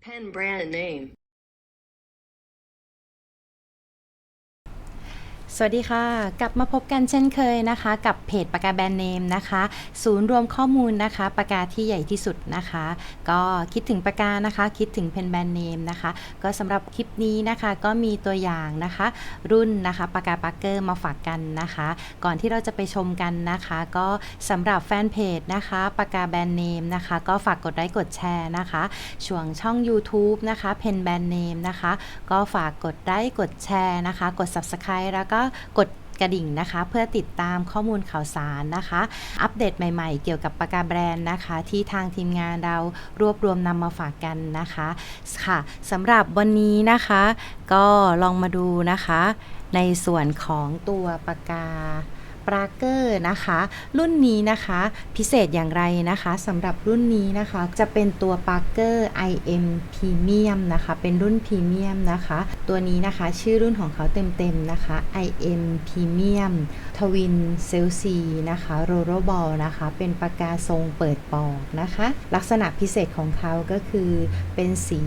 Pen brand name. สวัสดีค่ะ กลับมาพบกันเช่นเคยนะคะ กับเพจปากกาแบรนด์เนมนะคะ ศูนย์รวมข้อมูลนะคะปากกาที่ใหญ่ที่สุดนะคะ ก็คิดถึงปากกานะคะ คิดถึงเพนแบรนด์เนมนะคะ ก็สำหรับคลิปนี้นะคะก็มีตัวอย่างนะคะ รุ่นนะคะปากกาปากเกอร์มาฝากกันนะคะ ก่อนที่เราจะไปชมกันนะคะ ก็สำหรับแฟนเพจนะคะปากกาแบรนด์เนมนะคะ ก็ฝากกดไลค์กดแชร์นะคะช่วงช่อง YouTube นะคะเพนแบรนด์เนมนะคะ ก็ฝากกดไลค์กดแชร์นะคะ กด Subscribe แล้วก็กดกระดิ่งนะคะ เพื่อติดตามข้อมูลข่าวสารนะคะ อัปเดตใหม่ๆ เกี่ยวกับปากกาแบรนด์นะคะ ที่ทางทีมงานเรารวบรวมนำมาฝากกันนะคะค่ะสำหรับวันนี้นะคะ ก็ลองมาดูนะคะ ในส่วนของตัวปากกา ปราเกอร์นะคะ รุ่นนี้นะคะพิเศษอย่างไรนะคะสำหรับรุ่นนี้นะคะจะเป็นตัวปาร์เกอร์ IM Premium นะคะเป็นรุ่นพรีเมียมนะคะ ตัวนี้นะคะชื่อรุ่นของเขาเต็มๆนะคะ IM Premium Twin c e l c นะคะ r o l l b a l l นะคะ เป็นปากกาทรงเปิดปอกนะคะ ลักษณะพิเศษของเขาก็คือเป็นสี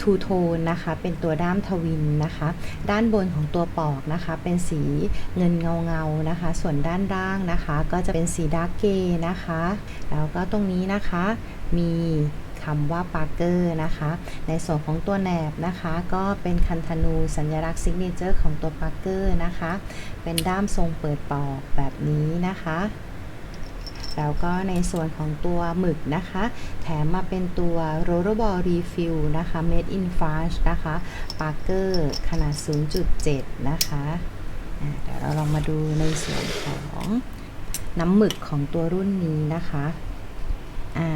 ทูโทนนะคะ เป็นตัวด้ามทวินนะคะ ด้านบนของตัวปอกนะคะ เป็นสีเงินเงาเงาๆนะคะ ส่วนด้านล่างนะคะ ก็จะเป็นสีดาร์กเกย์นะคะ แล้วก็ตรงนี้นะคะมีคำว่าปาร์เกอร์นะคะ ในส่วนของตัวแหนบนะคะ ก็เป็นคันธนูสัญลักษณ์ซิกเนเจอร์ของตัวปาร์เกอร์นะคะ เป็นด้ามทรงเปิดปอกแบบนี้นะคะแล้วก็ในส่วนของตัวหมึกนะคะ แถมมาเป็นตัว Rollerball Refill นะคะ Made in France นะคะ Parker ขนาด 0.7 นะคะ เดี๋ยวเราลองมาดูในส่วนของน้ำหมึกของตัวรุ่นนี้นะคะอ่า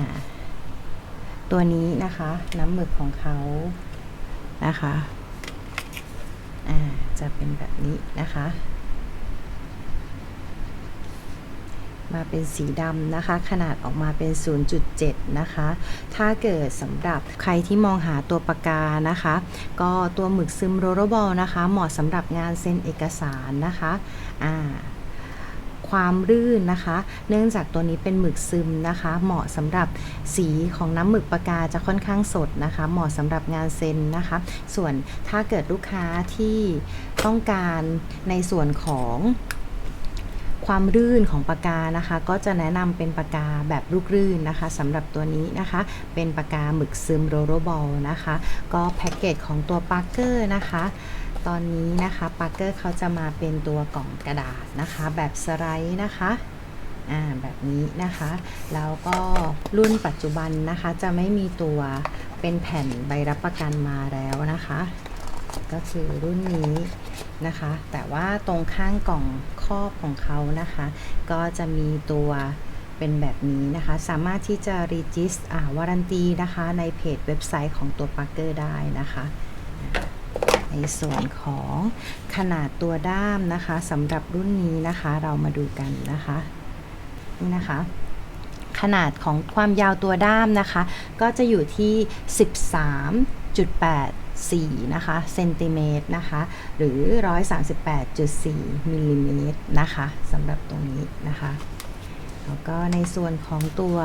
ตัวนี้นะคะ น้ำหมึกของเขานะคะอ่าจะเป็นแบบนี้นะคะ มาเป็นสีดำนะคะ ขนาดออกมาเป็น 0.7 นะคะ ถ้าเกิดสำหรับใครที่มองหาตัวปากกานะคะ ก็ตัวหมึกซึมโรโรบอลนะคะ เหมาะสำหรับงานเซ็นเอกสารนะคะอ่าความรื่นนะคะ เนื่องจากตัวนี้เป็นหมึกซึมนะคะ เหมาะสำหรับสีของน้ำหมึกปากกาจะค่อนข้างสดนะคะ เหมาะสำหรับงานเซ็นนะคะ ส่วนถ้าเกิดลูกค้าที่ต้องการในส่วนของ ความรื่นของปากกานะคะ ก็จะแนะนำเป็นปากกาแบบลูกรื่นนะคะสำหรับตัวนี้นะคะ เป็นปากกาหมึกซึมโรโรบอลนะคะ ก็แพ็กเกจของตัวปาร์เกอร์นะคะตอนนี้นะคะปาร์เกอร์เขาจะมาเป็นตัวกล่องกระดาษนะคะ แบบสไลด์นะคะอ่าแบบนี้นะคะ แล้วก็รุ่นปัจจุบันนะคะ จะไม่มีตัวเป็นแผ่นใบรับประกันมาแล้วนะคะ ก็คือรุ่นนี้นะคะ แต่ว่าตรงข้างกล่องครอบของเขานะคะ ก็จะมีตัวเป็นแบบนี้นะคะ สามารถที่จะรีจิสอ่าวารันตีนะคะ ในเพจเว็บไซต์ของตัวปาร์เกอร์ได้นะคะในส่วนของขนาดตัวด้ามนะคะสำหรับรุ่นนี้นะคะ เรามาดูกันนะคะ นี่นะคะ ขนาดของความยาวตัวด้ามนะคะ ก็จะอยู่ที่ 13.84 นะคะเซนติเมตรนะคะ หรือ 138.4 มิลลิเมตรนะคะสำหรับตรงนี้นะคะ แล้วก็ในส่วนของตัว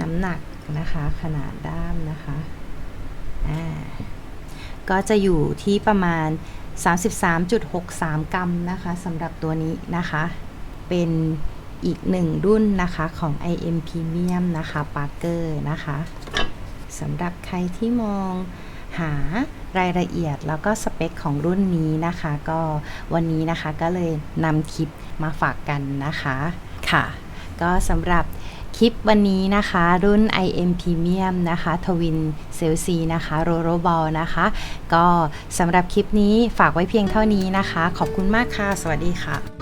น้ำหนักนะคะ ขนาดด้ามนะคะอ่าก็จะอยู่ที่ประมาณ 33.63 กรัมนะคะสำหรับตัวนี้นะคะ เป็น อีกหนึ่งรุ่นนะคะของ IM Premium นะคะ Parker นะคะสำหรับใครที่มองหารายละเอียดแล้วก็สเปคของรุ่นนี้นะคะ ก็วันนี้นะคะก็เลยนำคลิปมาฝากกันนะคะค่ะ ก็สำหรับคลิปวันนี้นะคะรุ่น IM Premium นะคะ Twin c e l c นะคะ r o l l b a l l นะคะ ก็สำหรับคลิปนี้ฝากไว้เพียงเท่านี้นะคะ ขอบคุณมากค่ะ สวัสดีค่ะ